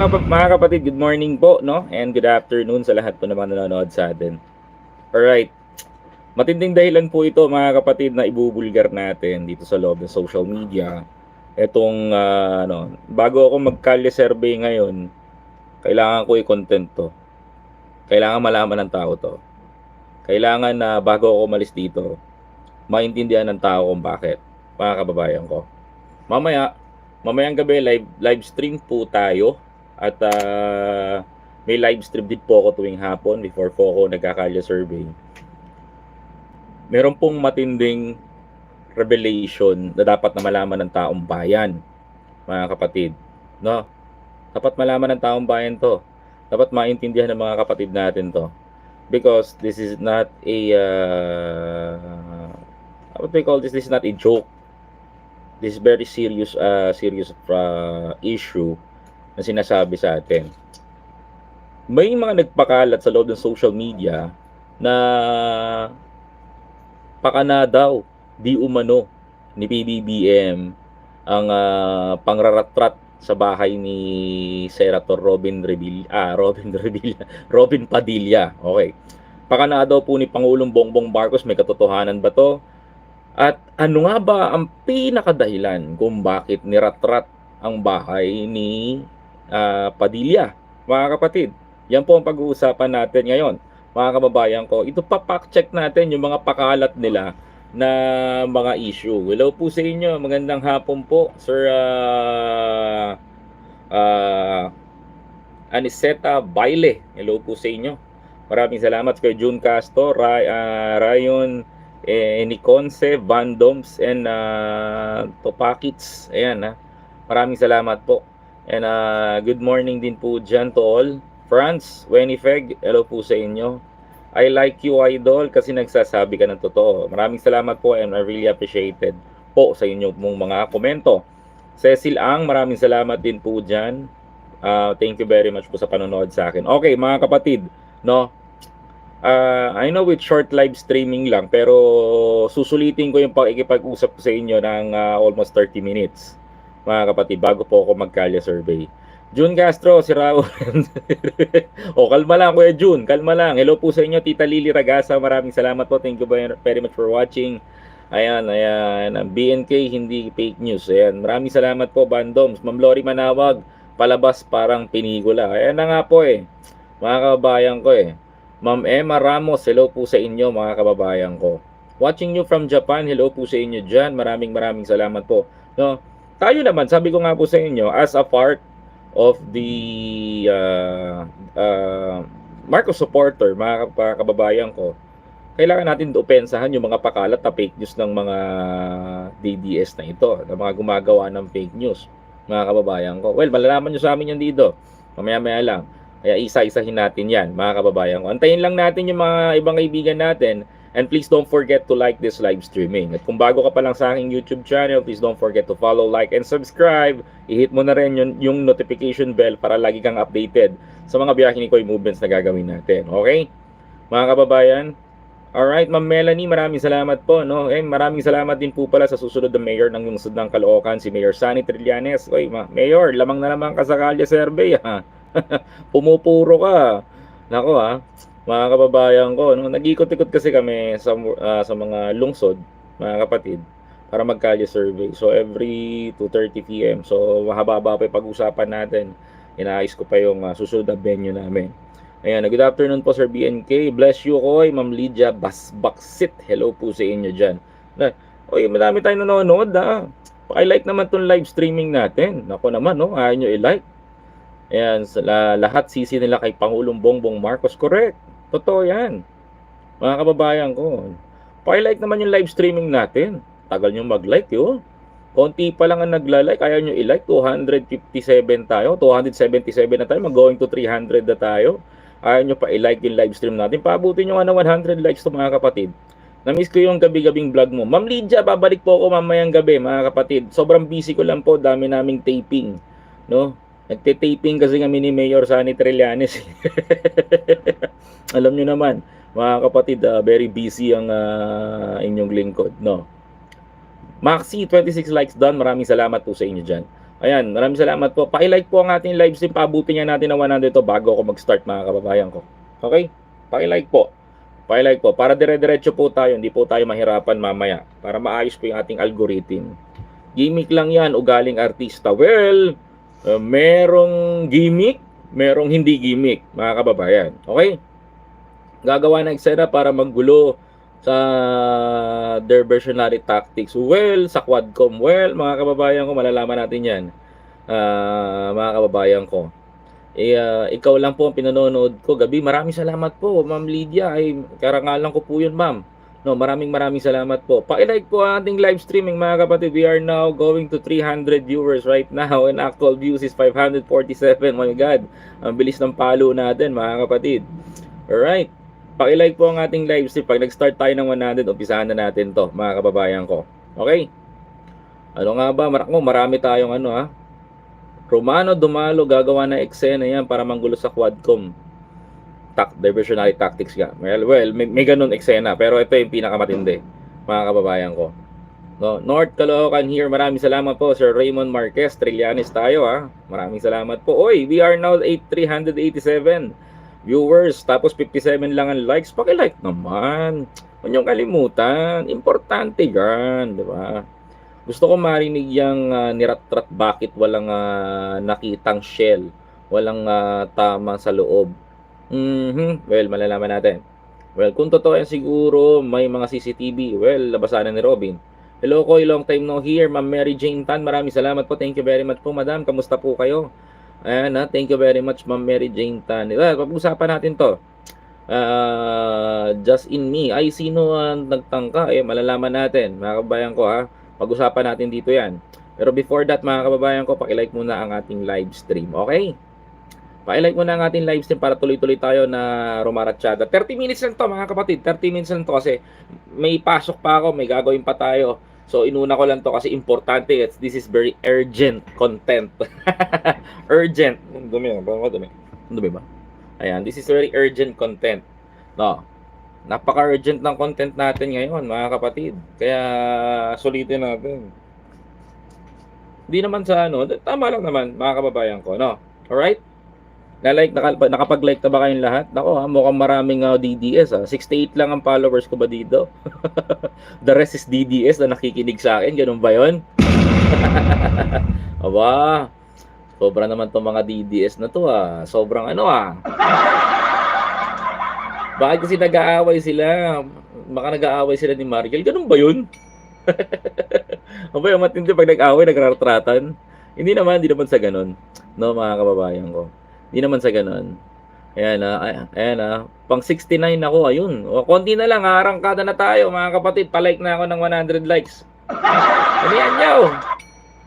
Mga kap- Mga kapatid, good morning po, no? And good afternoon sa lahat po naman nanonood sa atin. Alright. Matinding dahilan po ito, mga kapatid, na ibubulgar natin dito sa loob ng social media. Etong, ah, ano, bago ako magkalye survey ngayon, kailangan ko i-content to. Kailangan malaman ng tao to. Kailangan na bago ako umalis dito, maintindihan ng tao kung bakit, mga kababayan ko. Mamaya, mamayang gabi live live stream po tayo at ah, may live stream din po ako tuwing hapon before po ako nagkakalya survey. Meron pong matinding revelation na dapat na malaman ng taong bayan, mga kapatid. No? Dapat malaman ng taong bayan to. Dapat maintindihan ng mga kapatid natin to. Because this is not a uh, what we call this? This is not a joke. This is very serious uh, serious uh, issue na sinasabi sa atin. May mga nagpakalat sa loob ng social media na pakana daw di umano ni PBBM ang ah, pangraratrat sa bahay ni Senator Robin Revilla, ah, Robin Revilla, Robin Padilla. Okay. Pakana daw po ni Pangulong Bongbong Marcos, may katotohanan ba to? At ano nga ba ang pinakadahilan kung bakit niratrat ang bahay ni ah, Padilla? Mga kapatid, yan po ang pag-uusapan natin ngayon. Mga kababayan ko, ito pa check natin yung mga pakalat nila na mga issue. Hello po sa inyo. Magandang hapon po, Sir ah ah, Aniseta Baile. Hello po sa inyo. Maraming salamat kay June Castro, Ray, ah, Rayon eh, Niconce, Van Doms, and uh, Topakits. Ayan, ha. Maraming salamat po. And uh, good morning din po dyan to all. Franz, Winifred, hello po sa inyo. I like you, idol, kasi nagsasabi ka ng totoo. Maraming salamat po and I really appreciated po sa inyo mong mga komento. Cecil Ang, maraming salamat din po dyan. Uh, thank you very much po sa panonood sa akin. Okay, mga kapatid, no? Uh, I know with short live streaming lang, pero susulitin ko yung pakikipag-usap sa inyo ng uh, almost 30 minutes, mga kapatid, bago po ako magkalya survey. June Castro, si Raul. o, kalma lang, Kuya June. Kalma lang. Hello po sa inyo, Tita Lily Ragasa. Maraming salamat po. Thank you very much for watching. Ayan, ayan. Ang BNK, hindi fake news. Ayan. Maraming salamat po, Bandoms. Ma'am Lori Manawag, palabas parang pinikula. Ayan na nga po eh. Mga kababayan ko eh. Ma'am Emma Ramos, hello po sa inyo, mga kababayan ko. Watching you from Japan, hello po sa inyo dyan. Maraming maraming salamat po. No? Tayo naman, sabi ko nga po sa inyo, as a part of the uh, uh, Marcos supporter, mga kababayan ko, kailangan natin opensahan yung mga pakalat na fake news ng mga DDS na ito, ng mga gumagawa ng fake news, mga kababayan ko. Well, malalaman nyo sa amin yan dito. Mamaya-maya lang. Kaya isa-isahin natin yan, mga kababayan ko. Antayin lang natin yung mga ibang kaibigan natin And please don't forget to like this live streaming. At kung bago ka pa lang sa aking YouTube channel, please don't forget to follow, like, and subscribe. I-hit mo na rin yung, yung notification bell para lagi kang updated sa mga biyahe ni Koy movements na gagawin natin. Okay? Mga kababayan, Alright, Ma'am Melanie, maraming salamat po. No? Eh, maraming salamat din po pala sa susunod na mayor ng lungsod ng Caloocan, si Mayor Sunny Trillanes. Oy, ma- Mayor, lamang na lamang ka sa kalye survey. Ha? Pumupuro ka. Nako ha mga kababayan ko, no, nag-ikot-ikot kasi kami sa ah, sa mga lungsod, mga kapatid, para magkalye survey. So every 2:30 PM. So mahaba-haba pa yung pag-usapan natin. Inaayos ko pa yung ah, susunod na venue namin. Ayan, good afternoon po Sir BNK. Bless you koy, Ma'am Lydia Basbaksit. Hello po sa inyo diyan. Na, oy, madami tayong nanonood ha. Paki-like naman tong live streaming natin. Nako naman, no, ayaw nyo i-like. Ayan, la- lahat sisi nila kay Pangulong Bongbong Marcos. Correct. Totoo yan. Mga kababayan ko. Pakilike naman yung live streaming natin. Tagal nyo mag-like yun. Konti pa lang ang nagla-like. Ayaw nyo i-like. 257 tayo. 277 na tayo. Mag-going to 300 na tayo. Ayaw nyo pa i-like yung live stream natin. Paabutin nyo nga ng 100 likes to mga kapatid. Na-miss ko yung gabi-gabing vlog mo. Ma'am Lydia, babalik po ako mamayang gabi mga kapatid. Sobrang busy ko lang po. Dami naming taping. No? Nagte-taping kasi kami ni Mayor Sunny Trillanes. Alam nyo naman, mga kapatid, ah, very busy ang ah, inyong lingkod. No? Maxi, 26 likes done. Maraming salamat po sa inyo dyan. Ayan, maraming salamat po. Paki-like po ang ating live stream. Paabutin nga natin ng 100 to bago ako mag-start mga kababayan ko. Okay? Paki-like po. Paki-like po. Para dire-diretso po tayo. Hindi po tayo mahirapan mamaya. Para maayos po yung ating algorithm. Gimmick lang yan. Ugaling artista. Well, uh, merong gimmick. Merong hindi gimmick. Mga kababayan. Okay? Gagawa ng eksena para maggulo sa their versionary tactics. Well, sa Quadcom, well, mga kababayan ko, malalaman natin yan. Ah, mga kababayan ko. Eh, ah, ikaw lang po ang pinanonood ko gabi. Maraming salamat po, Ma'am Lydia. Ay, karangalan ko po yun, Ma'am. No, maraming maraming salamat po. Paki-like po ang ating live streaming mga kapatid. We are now going to 300 viewers right now and actual views is 547. Oh my God. Ang bilis ng palo natin mga kapatid. Alright. Paki-like po ang ating live stream. Pag nag-start tayo ng 100, umpisahan na natin to, mga kababayan ko. Okay? Ano nga ba? Mar- oh, marami tayong ano ha. Romano Dumalo gagawa na eksena yan para manggulo sa Quadcom. Tak diversionary tactics nga. Well, well, may, may ganun eksena. Pero ito yung pinakamatindi, mga kababayan ko. No, North Caloocan here. Maraming salamat po, Sir Raymond Marquez. Trillanes tayo ha. Maraming salamat po. Oy, we are now 8, 387 viewers, tapos 57 lang ang likes, paki-like naman. Huwag niyong kalimutan. Importante yan, di ba? Gusto ko marinig yung uh, nirat-rat bakit walang ah, nakitang shell, walang ah, tama sa loob. Mhm, well, malalaman natin. Well, kung totoo yan siguro, may mga CCTV. Well, labasan na ni Robin. Hello Koy, long time no here. Ma'am Mary Jane Tan, maraming salamat po. Thank you very much po, madam. Kamusta po kayo? Ayan na, thank you very much Ma'am Mary Jane Tan. Well, pag-usapan natin to. Ah, just in me. Ay, sino ang nagtangka? Eh, malalaman natin. Mga kababayan ko ha. Pag-usapan natin dito yan. Pero before that, mga kababayan ko, pakilike muna ang ating live stream. Okay? Pakilike muna ang ating live stream para tuloy-tuloy tayo na rumaratsyada. 30 minutes lang to mga kapatid. 30 minutes lang to kasi may pasok pa ako, may gagawin pa tayo. So inuna ko lang to kasi importante. It's, this is very urgent content. urgent. Dumi, ba? Dumi. Dumi ba? Ayan, this is very urgent content. No. Napaka-urgent ng content natin ngayon, mga kapatid. Kaya sulitin natin. Hindi naman sa ano, tama lang naman, mga kababayan ko, no? Alright? Na-like, naka, nakapag-like na ba kayong lahat? Nako ha, mukhang maraming uh, DDS ha. 68 lang ang followers ko ba dito? The rest is DDS na nakikinig sa akin. Ganun ba yon? Aba, sobra naman tong mga DDS na to ah. Sobrang ano ah. Bakit kasi nag-aaway sila? Baka nag-aaway sila ni Margel. Ganun ba yun? Aba, matindi pag nag-aaway, nagratratan. Hindi naman, hindi naman sa ganun. No, mga kababayan ko. Hindi naman sa ganun. Ayan na, ayan na. Pang 69 ako, ayun. O, konti na lang, arangkada na tayo, mga kapatid. Palike na ako ng 100 likes. Dalian nyo.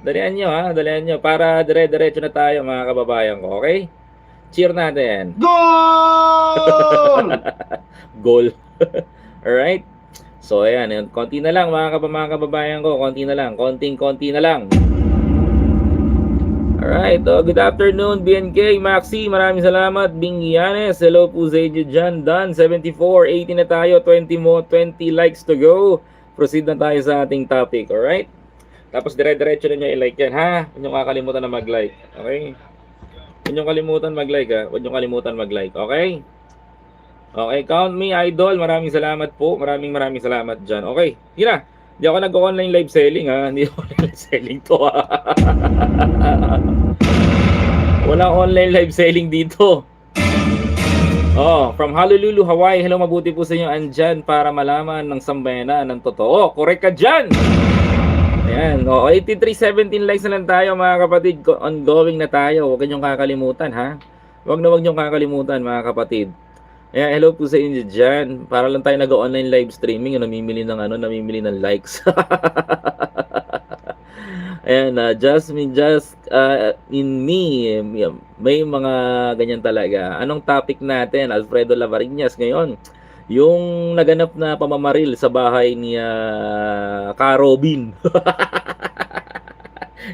Dalian nyo, ha. Dalian nyo. Para dire-diretso na tayo, mga kababayan ko. Okay? Cheer natin. Goal! Goal. Alright? So, ayan. Ayan. Konti na lang, mga, kab- mga kababayan ko. Konti na lang. Konting-konti na lang. Alright, oh, good afternoon BNK, Maxi, maraming salamat Bing Yanes, hello po sa inyo dyan Dan, 74, 80 na tayo 20 mo, 20 likes to go Proceed na tayo sa ating topic, alright? Tapos dire-diretso na nyo i-like yan ha Huwag nyo kakalimutan na mag-like, okay? Huwag nyo kalimutan mag-like ha Huwag nyo kalimutan mag-like, okay? Okay, count me idol, maraming salamat po Maraming maraming salamat dyan, okay? Yun na, hindi ako nag-online live selling ha Hindi ako live selling to ha Walang online live selling dito. Oh, from Honolulu, Hawaii. Hello, mabuti po sa inyo andyan para malaman ng sambayanan ng totoo. Correct ka dyan! Ayan, oh, 8317 likes na lang tayo mga kapatid. Ongoing na tayo. Huwag niyong kakalimutan ha. Huwag na huwag niyong kakalimutan mga kapatid. Ayan, hello po sa inyo dyan. Para lang tayo nag-online live streaming, namimili ng ano, namimili ng likes. Ayan, uh, Jasmine, just uh, in me, may mga ganyan talaga. Anong topic natin? Alfredo Lavariñas ngayon. Yung naganap na pamamaril sa bahay ni uh, Carobin.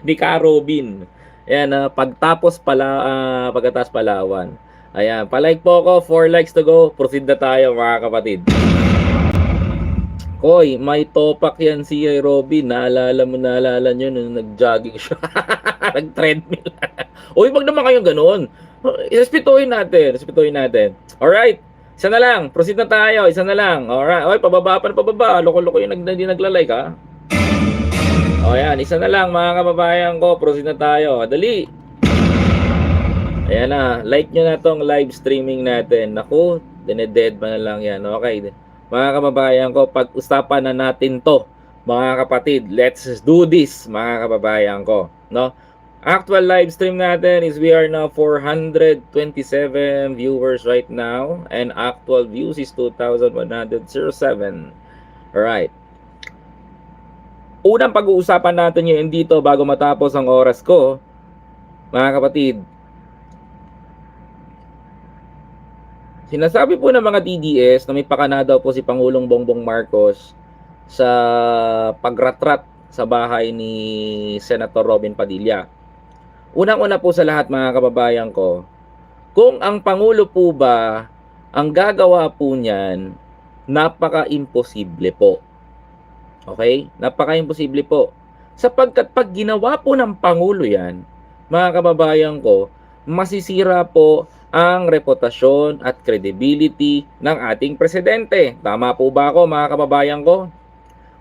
ni Carobin. Ayan, uh, pagtapos pala, uh, pagkatas Palawan. Ayan, palike po ako, 4 likes to go. Proceed na tayo mga kapatid. Koy, may topak yan si Robin. Naalala mo, naalala nyo nung nag-jogging siya. Nag-treadmill. Uy, wag naman kayong ganun. Respetuhin natin. Respetuhin natin. Alright. Isa na lang. Proceed na tayo. Isa na lang. Alright. Oy, pababa pa na pababa. Loko-loko yung nag, nagla-like, ha? O, yan. Isa na lang, mga kababayan ko. Proceed na tayo. Dali. Ayan na. Like nyo na tong live streaming natin. Naku, dineded ba na lang yan. Okay. Mga kababayan ko, pag-usapan na natin to. Mga kapatid, let's do this, mga kababayan ko. No? Actual live stream natin is we are now 427 viewers right now and actual views is 2,107. Alright. Unang pag-uusapan natin yun dito bago matapos ang oras ko, mga kapatid. Sinasabi po ng mga DDS na may pakana daw po si Pangulong Bongbong Marcos sa pagratrat sa bahay ni Senator Robin Padilla. Unang-una po sa lahat mga kababayan ko, kung ang Pangulo po ba ang gagawa po niyan, napaka-imposible po. Okay? Napaka-imposible po. Sapagkat pag ginawa po ng Pangulo yan, mga kababayan ko, masisira po ang reputasyon at credibility ng ating presidente. Tama po ba ako mga kababayan ko?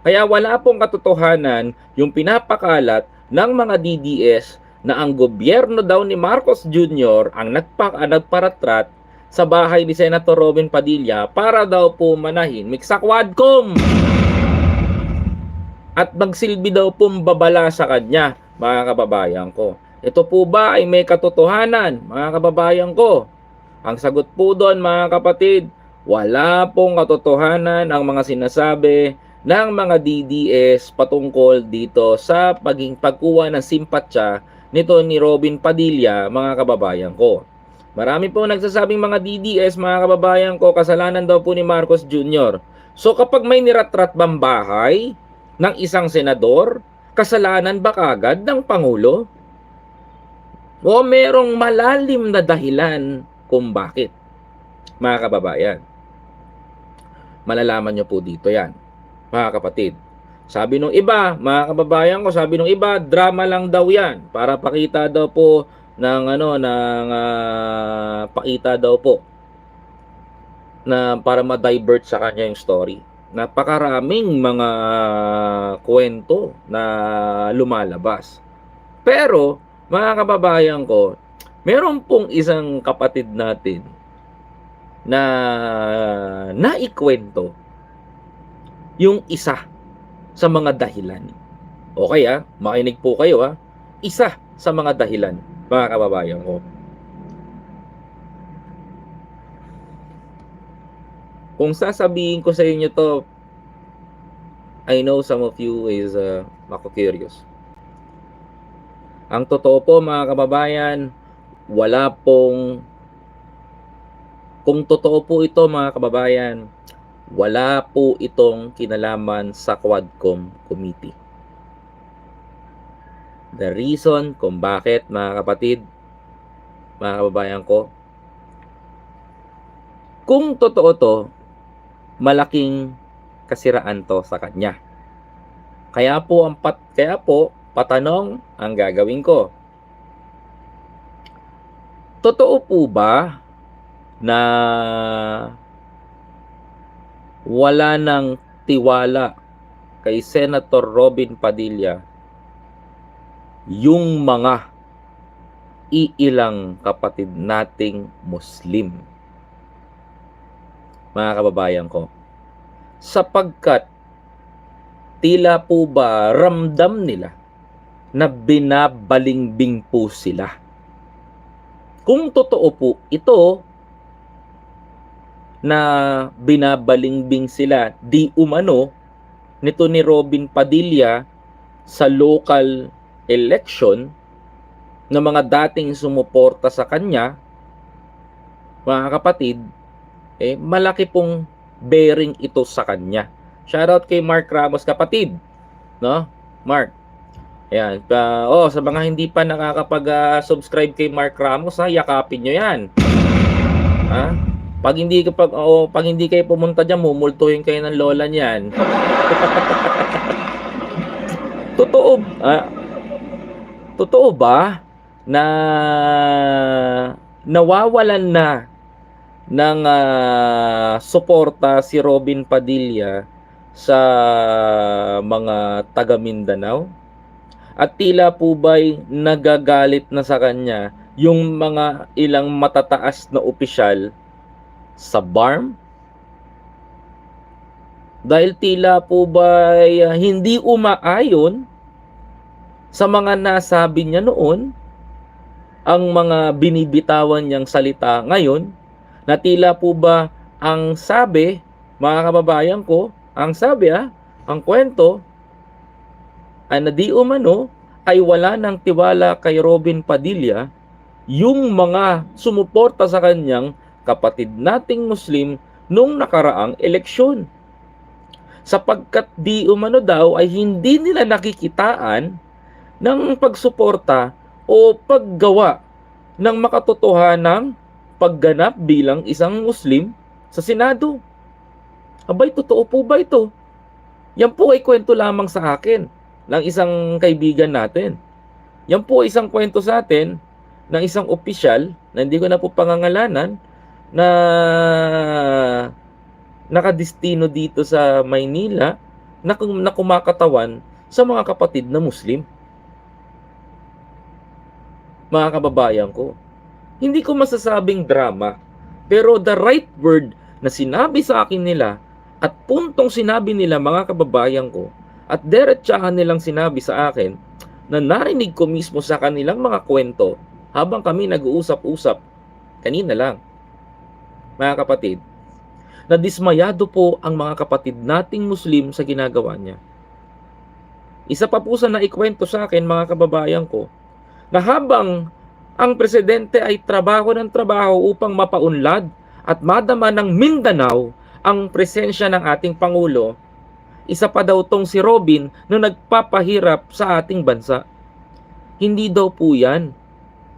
Kaya wala pong katotohanan yung pinapakalat ng mga DDS na ang gobyerno daw ni Marcos Jr. ang nagpa, ah, nagparatrat sa bahay ni Senator Robin Padilla para daw po manahimik sa. At magsilbi daw pong babala sa kanya, mga kababayan ko. Ito po ba ay may katotohanan, mga kababayan ko? Ang sagot po doon, mga kapatid, wala pong katotohanan ang mga sinasabi ng mga DDS patungkol dito sa paging pagkuha ng simpatya nito ni Robin Padilla, mga kababayan ko. Marami po nagsasabing mga DDS, mga kababayan ko, kasalanan daw po ni Marcos Jr. So kapag may niratrat bang bahay ng isang senador, kasalanan ba kagad ng Pangulo? O merong malalim na dahilan kung bakit, mga kababayan. Malalaman nyo po dito yan, mga kapatid. Sabi nung iba, mga kababayan ko, sabi nung iba, drama lang daw yan para pakita daw po ng ano ng ah, pakita daw po na para ma-divert sa kanya yung story. Napakaraming mga kwento na lumalabas. Pero mga kababayan ko, meron pong isang kapatid natin na naikwento yung isa sa mga dahilan. Okay ah, makinig po kayo ah. Isa sa mga dahilan, mga kababayan ko. Kung sasabihin ko sa inyo to, I know some of you is uh, mako-curious. Ang totoo po mga kababayan, wala pong kung totoo po ito mga kababayan, wala po itong kinalaman sa Quadcom Committee. The reason kung bakit mga kapatid, mga kababayan ko, kung totoo to, malaking kasiraan to sa kanya. Kaya po ang pat kaya po patanong ang gagawin ko. Totoo po ba na wala nang tiwala kay Senator Robin Padilla yung mga iilang kapatid nating Muslim. Mga kababayan ko, sapagkat tila po ba ramdam nila na binabalingbing po sila. Kung totoo po ito na binabalingbing sila di umano nito ni Robin Padilla sa local election ng mga dating sumuporta sa kanya, mga kapatid, eh, malaki pong bearing ito sa kanya. Shoutout kay Mark Ramos, kapatid. No? Mark. Ayan. Pa, oh, sa mga hindi pa nakakapag-subscribe kay Mark Ramos, ha, yakapin nyo yan. Ha? Pag hindi pag oh, pag hindi kayo pumunta diyan, mumultuhin kayo ng lola niyan. Totoo. Ah, totoo ba na nawawalan na ng ah, suporta si Robin Padilla sa mga taga Mindanao? At tila po ba'y nagagalit na sa kanya yung mga ilang matataas na opisyal sa BARM? Dahil tila po ba'y ah, hindi umaayon sa mga nasabi niya noon ang mga binibitawan niyang salita ngayon na tila po ba ang sabi, mga kababayan ko, ang sabi ah, ang kwento na di umano ay wala ng tiwala kay Robin Padilla yung mga sumuporta sa kanyang kapatid nating Muslim nung nakaraang eleksyon. Sapagkat di umano daw ay hindi nila nakikitaan ng pagsuporta o paggawa ng makatotohanang pagganap bilang isang Muslim sa Senado. Abay, totoo po ba ito? Yan po ay kwento lamang sa akin ng isang kaibigan natin. Yan po isang kwento sa atin ng isang opisyal na hindi ko na po pangangalanan na nakadistino dito sa Maynila na, na kumakatawan sa mga kapatid na Muslim. Mga kababayan ko, hindi ko masasabing drama, pero the right word na sinabi sa akin nila at puntong sinabi nila mga kababayan ko at diretsahan nilang sinabi sa akin na narinig ko mismo sa kanilang mga kwento habang kami nag-uusap-usap kanina lang. Mga kapatid, na dismayado po ang mga kapatid nating Muslim sa ginagawa niya. Isa pa po sa naikwento sa akin mga kababayan ko na habang ang presidente ay trabaho ng trabaho upang mapaunlad at madama ng Mindanao ang presensya ng ating Pangulo, isa pa daw tong si Robin na nagpapahirap sa ating bansa. Hindi daw po yan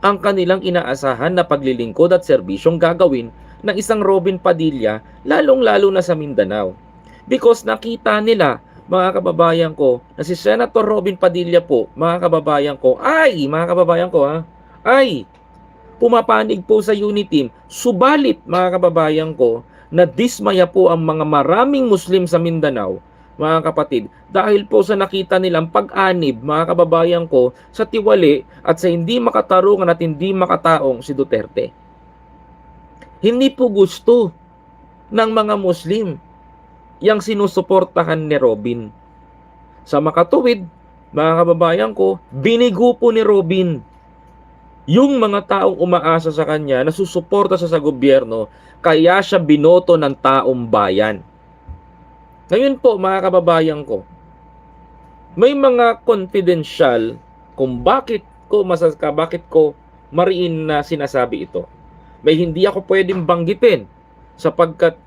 ang kanilang inaasahan na paglilingkod at serbisyong gagawin ng isang Robin Padilla, lalong-lalo na sa Mindanao. Because nakita nila, mga kababayan ko, na si Senator Robin Padilla po, mga kababayan ko, ay, mga kababayan ko ha, ay, pumapanig po sa Uniteam, subalit, mga kababayan ko, na dismaya po ang mga maraming Muslim sa Mindanao, mga kapatid, dahil po sa nakita nilang pag-anib, mga kababayan ko, sa tiwali at sa hindi makatarungan at hindi makataong si Duterte. Hindi po gusto ng mga Muslim yang sinusuportahan ni Robin. Sa makatuwid, mga kababayan ko, binigo po ni Robin yung mga taong umaasa sa kanya na susuporta sa sa gobyerno, kaya siya binoto ng taong bayan. Ngayon po, mga kababayan ko, may mga confidential kung bakit ko masaka, bakit ko mariin na sinasabi ito. May hindi ako pwedeng banggitin sapagkat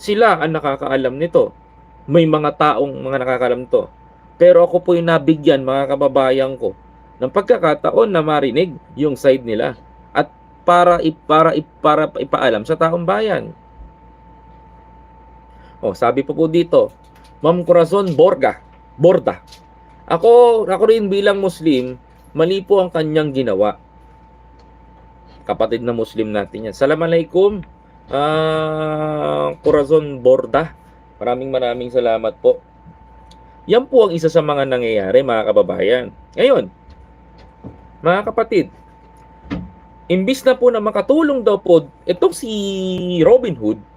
sila ang nakakaalam nito. May mga taong mga nakakaalam nito. Pero ako po yung nabigyan mga kababayan ko ng pagkakataon na marinig yung side nila at para para para ipaalam sa taong bayan. Oh, sabi po po dito, Ma'am Corazon Borga, Borda. Ako, ako rin bilang Muslim, mali po ang kanyang ginawa. Kapatid na Muslim natin yan. Assalamualaikum, ah Corazon Borda. Maraming maraming salamat po. Yan po ang isa sa mga nangyayari, mga kababayan. Ngayon, mga kapatid, imbis na po na makatulong daw po itong si Robin Hood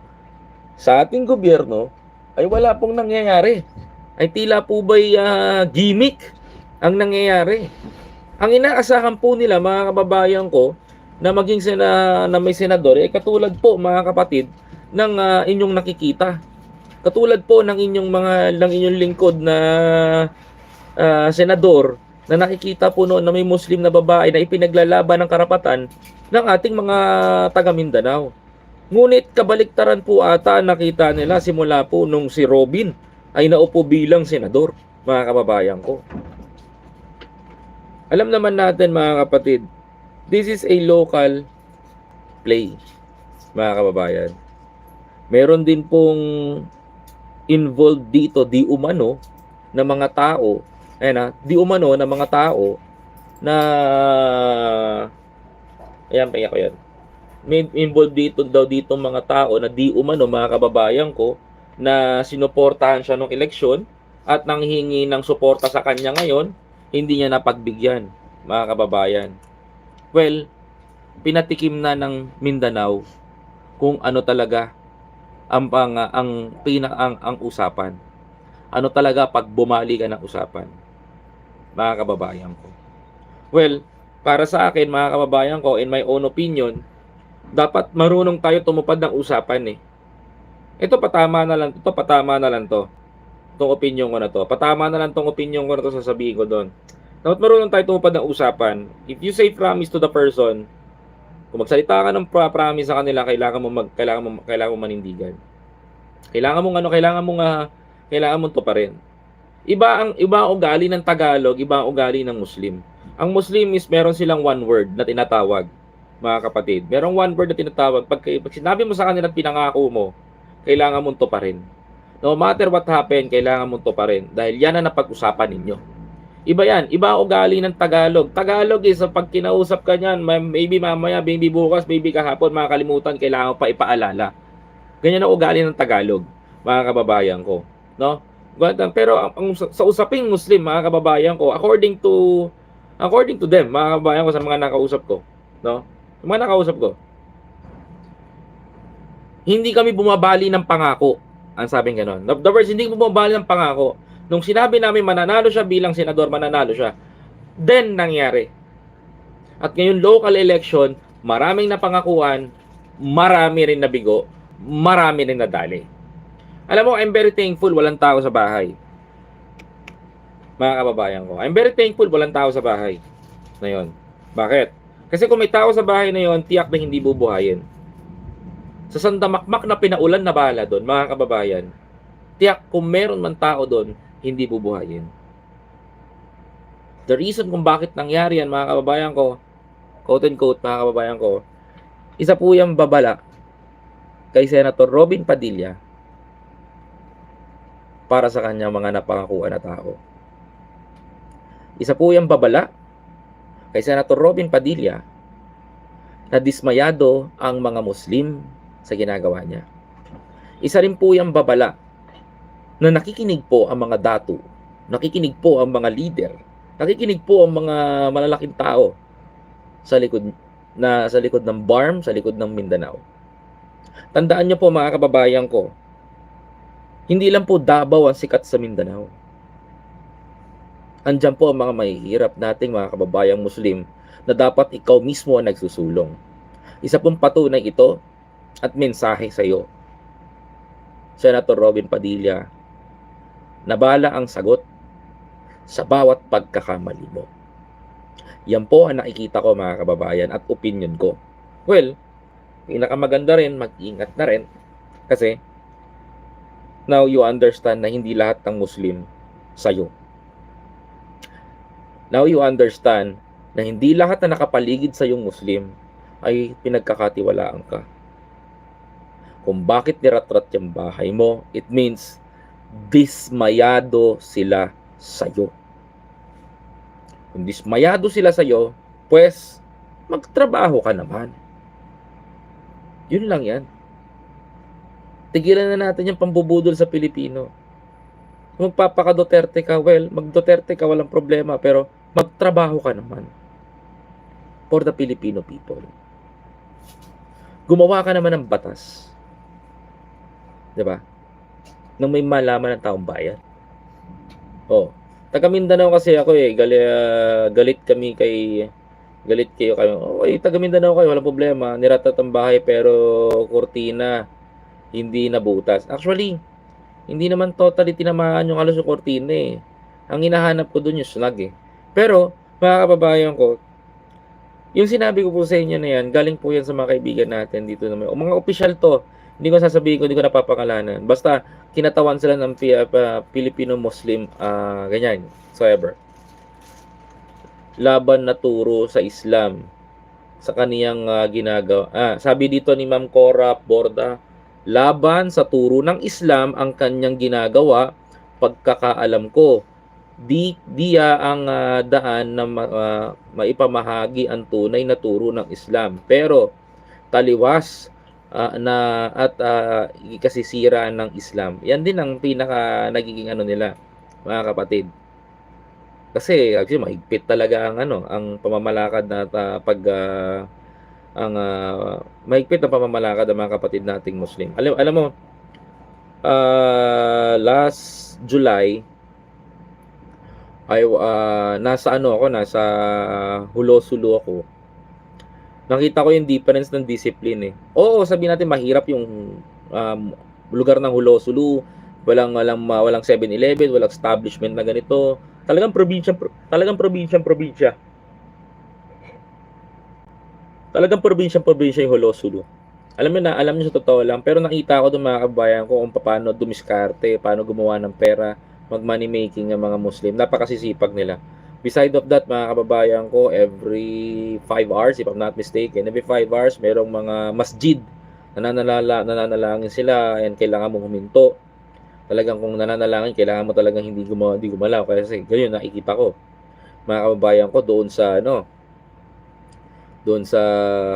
sa ating gobyerno, ay wala pong nangyayari. Ay tila po ba'y ah, gimmick ang nangyayari. Ang inaasahan po nila, mga kababayan ko, na maging sena, na may senador, ay katulad po, mga kapatid, ng ah, inyong nakikita. Katulad po ng inyong mga ng inyong lingkod na ah, senador na nakikita po noon na may Muslim na babae na ipinaglalaban ng karapatan ng ating mga taga Mindanao. Ngunit kabaliktaran po ata nakita nila simula po nung si Robin ay naupo bilang senador, mga kababayan ko. Alam naman natin mga kapatid, this is a local play, mga kababayan. Meron din pong involved dito di umano na mga tao, ayan na, di umano na mga tao na ayan, paya ko yan. May involved dito daw dito mga tao na di umano mga kababayan ko na sinuportahan siya nung eleksyon at nanghingi ng suporta sa kanya ngayon, hindi niya napagbigyan, mga kababayan. Well, pinatikim na ng Mindanao kung ano talaga ang pang, ang pina ang, ang usapan. Ano talaga pag bumali ka ng usapan, mga kababayan ko. Well, para sa akin, mga kababayan ko, in my own opinion, dapat marunong tayo tumupad ng usapan eh. Ito patama na lang, ito patama na lang to. Itong opinion ko na to. Patama na lang tong opinion ko na to sasabihin ko doon. Dapat marunong tayo tumupad ng usapan. If you say promise to the person, kung magsalita ka ng promise sa kanila, kailangan mo mag kailangan mo kailangan mo manindigan. Kailangan mong ano, kailangan mong ah, kailangan mong tuparin. Iba ang iba ang ugali ng Tagalog, iba ang ugali ng Muslim. Ang Muslim is meron silang one word na tinatawag, mga kapatid. Merong one word na tinatawag. Pag, pag sinabi mo sa kanila at pinangako mo, kailangan mong tuparin. No matter what happen, kailangan mong tuparin. Dahil yan ang napag-usapan ninyo. Iba yan. Iba ang ugali ng Tagalog. Tagalog is pag kinausap ka niyan, may- maybe mamaya, maybe bukas, maybe kahapon, makakalimutan, kailangan pa ipaalala. Ganyan ang ugali ng Tagalog, mga kababayan ko. No? Pero ang- sa usaping Muslim, mga kababayan ko, according to according to them, mga kababayan ko sa mga nakausap ko, no? Sa mga nakausap ko, hindi kami bumabali ng pangako. Ang sabing gano'n. The, the words, hindi bumabali ng pangako. Nung sinabi namin mananalo siya bilang senador, mananalo siya. Then, nangyari. At ngayon, local election, maraming napangakuan, marami rin nabigo, marami rin nadali. Alam mo, I'm very thankful walang tao sa bahay. Mga kababayan ko. I'm very thankful walang tao sa bahay. Na yun. Bakit? Kasi kung may tao sa bahay na yon, tiyak na hindi bubuhayin. Sa sandamakmak na pinaulan na bala doon, mga kababayan, tiyak kung meron man tao doon, hindi bubuhayin. The reason kung bakit nangyari yan, mga kababayan ko, quote and quote, mga kababayan ko, isa po yung babala kay Senator Robin Padilla para sa kanyang mga napangakuan na tao. Isa po yung babala kay Senator Robin Padilla na dismayado ang mga Muslim sa ginagawa niya. Isa rin po yung babala na nakikinig po ang mga datu, nakikinig po ang mga leader, nakikinig po ang mga malalaking tao sa likod na sa likod ng BARM, sa likod ng Mindanao. Tandaan niyo po mga kababayan ko, hindi lang po Davao ang sikat sa Mindanao. Andiyan po ang mga mahihirap nating mga kababayang Muslim na dapat ikaw mismo ang nagsusulong. Isa pong patunay ito at mensahe sa iyo. Senator Robin Padilla, nabala ang sagot sa bawat pagkakamali mo. Yan po ang nakikita ko mga kababayan at opinion ko. Well, pinakamaganda rin, mag-ingat na rin kasi now you understand na hindi lahat ng Muslim sa'yo. Now you understand na hindi lahat na nakapaligid sa yung Muslim ay pinagkakatiwalaan ka. Kung bakit niratrat yung bahay mo, it means dismayado sila sa'yo. Kung dismayado sila sa'yo, pues magtrabaho ka naman. Yun lang yan. Tigilan na natin yung pambubudol sa Pilipino. Kung magpapaka Duterte ka, well, mag Duterte ka, walang problema, pero magtrabaho ka naman for the Filipino people. Gumawa ka naman ng batas. 'Di ba? Nang may malaman ng taong bayan. Oh, taga Mindanao kasi ako eh, gali, ah, galit kami kay galit kayo kayo. Okay, taga Mindanao kayo, walang problema. Niratat ang bahay pero kurtina hindi nabutas. Actually, hindi naman totally tinamaan yung halos yung kurtina eh. Ang hinahanap ko doon yung snag eh. Pero, mga kababayan ko, yung sinabi ko po sa inyo na yan, galing po yan sa mga kaibigan natin dito naman. O mga official to, hindi ko sasabihin ko, hindi ko napapangalanan. Basta, kinatawan sila ng Pi- pa- Filipino Muslim, ah, ganyan, so ever. Laban na turo sa Islam sa kaniyang ah, ginagawa. Ah, sabi dito ni Ma'am Cora Borda, laban sa turo ng Islam ang kanyang ginagawa pagkakaalam ko. Di diya ang ah, daan na ma- ah, maipamahagi ang tunay na turo ng Islam. Pero taliwas ah, na at ah, ikasisira ng Islam. Yan din ang pinaka nagiging ano nila, mga kapatid. Kasi actually mahigpit talaga ang ano, ang pamamalakad na ta- pag ah, ang ah, mahigpit na pamamalakad ng mga kapatid nating Muslim. Alam alam mo ah, last July ay ah, nasa ano ako, nasa Hulo-Sulo ako. Nakita ko yung difference ng discipline eh. Oo, sabihin natin mahirap yung um, lugar ng Hulo-Sulu, walang walang walang 7-Eleven, walang establishment na ganito. Talagang probinsya talagang probinsya probinsya. Talagang probinsya probinsya yung Hulo-Sulu. Alam mo na, alam niyo sa totoo lang, pero nakita ko doon mga kabayan ko kung paano dumiskarte, paano gumawa ng pera, mag money making ng mga Muslim. Napakasisipag nila. Beside of that, mga kababayan ko, every 5 hours, if I'm not mistaken, every 5 hours, merong mga masjid nananala, nananalangin sila and kailangan mong huminto. Talagang kung nananalangin, kailangan mo talagang hindi gumawa, hindi gumalaw. Kasi ganyan nakikita ko. Mga kababayan ko doon sa ano, doon sa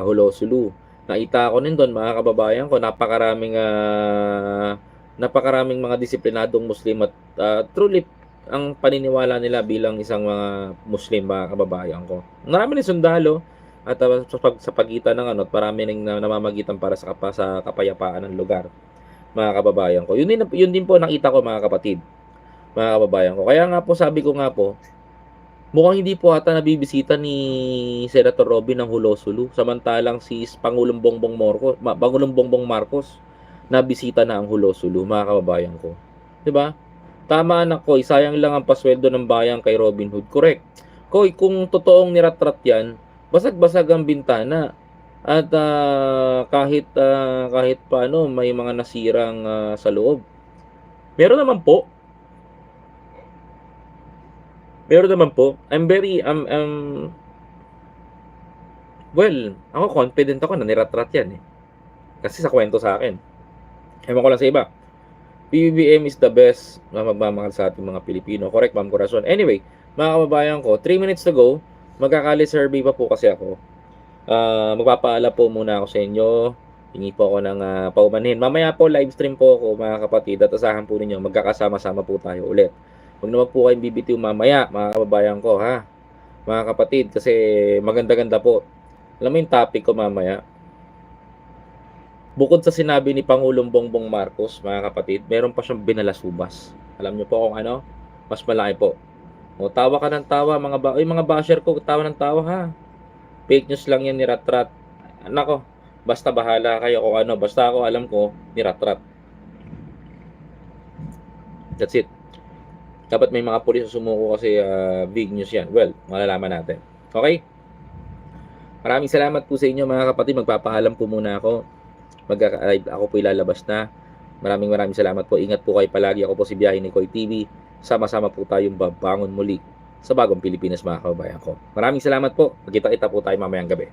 Hulosulu. Nakita ko din doon mga kababayan ko, napakaraming ah, napakaraming mga disiplinadong Muslim at ah, truly ang paniniwala nila bilang isang mga Muslim mga kababayan ko. Marami rin sundalo at ah, sa, pag, pagitan ng ano, at marami ring na, namamagitan para sa, kapa, sa kapayapaan ng lugar mga kababayan ko. Yun din, yun din po nakita ko mga kapatid, mga kababayan ko. Kaya nga po sabi ko nga po, mukhang hindi po ata nabibisita ni Senator Robin ng Hulosulu. Samantalang si Pangulong Bongbong Marcos, Ma- Pangulong Bongbong Marcos, nabisita na ang Hulosulu, mga kababayan ko. ba? Tama anak ko, sayang lang ang pasweldo ng bayan kay Robin Hood. Correct. Koy, kung totoong niratrat yan, basag-basag ang bintana. At ah, kahit ah, kahit paano may mga nasirang ah, sa loob. Meron naman po. Meron naman po. I'm very um, um Well, ako confident ako na niratrat yan eh. Kasi sa kwento sa akin. Ewan ko lang sa iba. PBBM is the best na magmamahal sa ating mga Pilipino. Correct, Ma'am Corazon. Anyway, mga kababayan ko, 3 minutes to go. Magkakali survey pa po kasi ako. Ah, magpapaala po muna ako sa inyo. Hingi po ako ng ah, paumanhin. Mamaya po live stream po ako mga kapatid at asahan po ninyo magkakasama-sama po tayo ulit. Huwag naman po kayong bibitiw mamaya mga kababayan ko ha. Mga kapatid kasi maganda-ganda po. Alam mo yung topic ko mamaya. Bukod sa sinabi ni Pangulong Bongbong Marcos, mga kapatid, meron pa siyang binalasubas. Alam niyo po kung ano? Mas malaki po. O, tawa ka ng tawa, mga ba Oy, mga basher ko, tawa ng tawa ha. Fake news lang yan ni Ratrat. Nako, basta bahala kayo kung ano. Basta ako alam ko, ni Ratrat. That's it. Dapat may mga pulis na sumuko kasi ah, big news yan. Well, malalaman natin. Okay? Maraming salamat po sa inyo mga kapatid. Magpapaalam po muna ako. Magka-live ako po ilalabas na. Maraming maraming salamat po. Ingat po kayo palagi. Ako po si Biyahe ni Koy TV. Sama-sama po tayong babangon muli sa bagong Pilipinas mga kababayan ko. Maraming salamat po. Magkita-kita po tayo mamayang gabi.